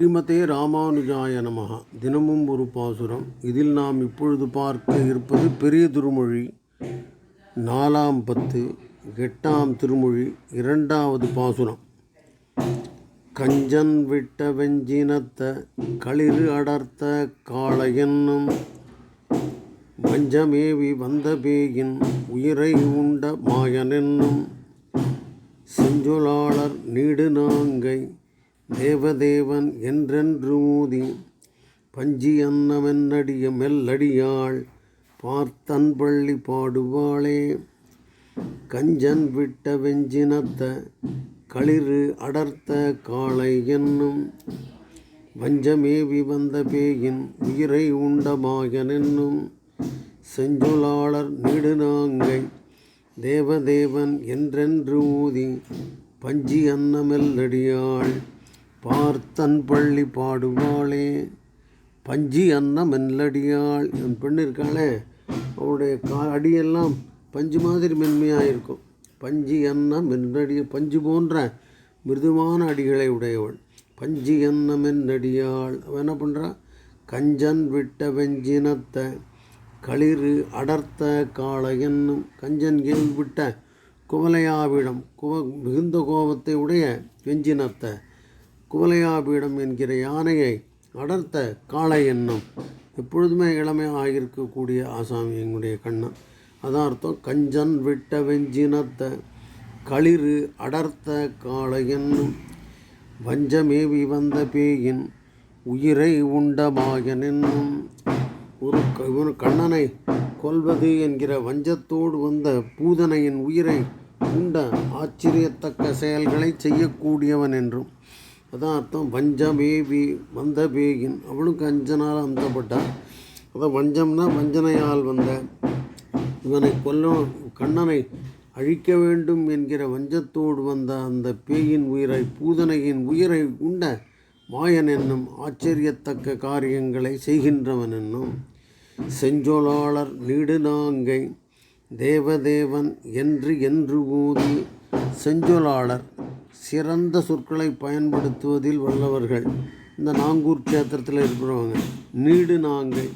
ஸ்ரீமதே ராமானுஜாய நமகா தினமும் ஒரு பாசுரம். இதில் நாம் இப்பொழுது பார்க்க இருப்பது பெரிய திருமொழி நாலாம் பத்து எட்டாம் திருமொழி இரண்டாவது பாசுரம். கஞ்சன் விட்ட வெஞ்சினத்த களிறு அடர்த்த காளையென்னும் வஞ்சமேவி வந்த பேயின் உயிரை உண்ட மாயனென்னும் செஞ்சொலாளர் நீடு நாங்கை தேவதேவன் என்றென்று ஊதி பஞ்சி அன்னமென்னடிய மெல்லடியாள் பார்த்தன் பள்ளி பாடுவாளே. கஞ்சன் விட்ட வெஞ்சினத்த களிறு அடர்த்த காளை என்னும் வஞ்சமேவி வந்த பேயின் உயிரை உண்ட மாயனென்னும் செஞ்சொலாளர் நீடுநாங்கை தேவதேவன் என்றென்று ஊதி பஞ்சி அன்னமெல்லடியாள் பார்த்தன் பள்ளி பாடுவாளே பஞ்சி அன்னம் மெல்லடியாள் என் பெண் இருக்காளே அவளுடைய கா அடியெல்லாம் பஞ்சு மாதிரி மென்மையாக இருக்கும் பஞ்சி அன்னம் மென்னடிய பஞ்சு போன்ற மிருதுவான அடிகளை உடையவள். பஞ்சி அன்னம் மென்னடியாள் அவன் என்ன பண்ணுறான் கஞ்சன் விட்ட வெஞ்சினத்தை களிறு அடர்த்த காளை என்னும் கஞ்சன் கேள்விட்ட குவலையாவிடம் குவ மிகுந்த கோபத்தை உடைய வெஞ்சினத்தை குவலையாபீடம் என்கிற யானையை அடர்த்த காளை எண்ணம் எப்பொழுதுமே இளமையாக இருக்கக்கூடிய ஆசாமி எங்களுடைய கண்ணன். அதான் அர்த்தம் கஞ்சன் விட்ட வெஞ்சினத்த களிறு அடர்த்த காளை என்னும் வஞ்சமேவி வந்த பேயின் உயிரை உண்ட என்னும் ஒரு க- இவன் கண்ணனை கொல்வது என்கிற வஞ்சத்தோடு வந்த பூதனையின் உயிரை உண்ட ஆச்சரியத்தக்க செயல்களை செய்யக்கூடியவன் என்றும் அதான் அர்த்தம் வஞ்சமேவி வந்த பேயின் அவளும் கஞ்சனால் அந்தப்பட்டாள் அதான் வஞ்சம்னா வஞ்சனையால் வந்த. இவனை கொல்லும் கண்ணனை அழிக்க வேண்டும் என்கிற வஞ்சத்தோடு வந்த அந்த பேயின் உயிரை பூதனையின் உயிரை உண்ட மாயன் என்னும் ஆச்சரியத்தக்க காரியங்களை செய்கின்றவன் என்னும். செஞ்சொலாளர் நீடுநாங்கை தேவதேவன் என்று என்று ஊதி செஞ்சொலாளர் சிறந்த சொற்களை பயன்படுத்துவதில் வல்லவர்கள். இந்த நாங்கூர் க்ஷேத்திரத்தில் இருக்கிறவங்க. நீடு நாங்கள்.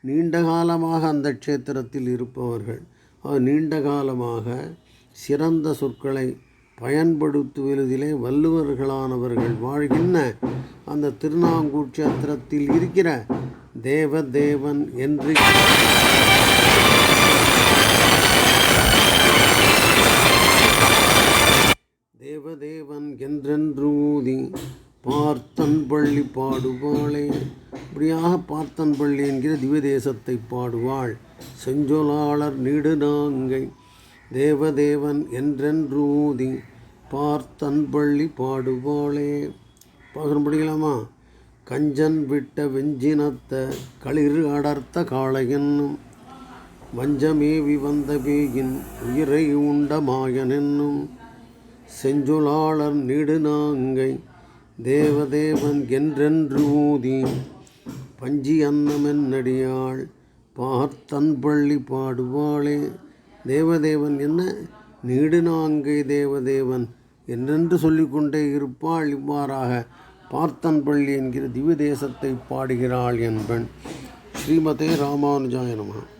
நீண்ட காலமாக அந்த க்ஷேத்திரத்தில் இருப்பவர்கள். நீண்ட காலமாக சிறந்த சொற்களை பயன்படுத்துவதிலே வல்லுவர்களானவர்கள் வாழ்கின்ற அந்த திருநாங்கூர் க்ஷேத்திரத்தில் இருக்கிற தேவதேவன் என்று தேவதேவன் என்றென்று ஊதி பார்த்தன் பள்ளி பாடுவாளே. இப்படியாக பார்த்தன் பள்ளி என்கிற திவ்யதேசத்தை பாடுவாள். செஞ்சொலாளர் நீடுநாங்கை தேவதேவன் என்றென்று ஊதி பார்த்தன் பள்ளி பாடுவாளே. பாசுரம் படிக்கலாமா? கஞ்சன் விட்ட வெஞ்சினத்த களிறு அடர்த்த காளையென்னும் வஞ்சமேவி வந்த பேயின் உயிரை உண்ட மாயனென்னும் செஞ்சொலாளர் நீடுநாங்கை தேவதேவன் என்றென்று ஊதி பஞ்சி அன்னமென்னடியாள் பார்த்தன் பள்ளி பாடுவாளே. தேவதேவன் என்ன? நீடுநாங்கை தேவதேவன் என்றென்று சொல்லிக்கொண்டே இருப்பாள். இவ்வாறாக பார்த்தன் பள்ளி என்கிற திவ்ய தேசத்தை பாடுகிறாள் என்பன். ஸ்ரீமதே ராமானுஜாய நமः.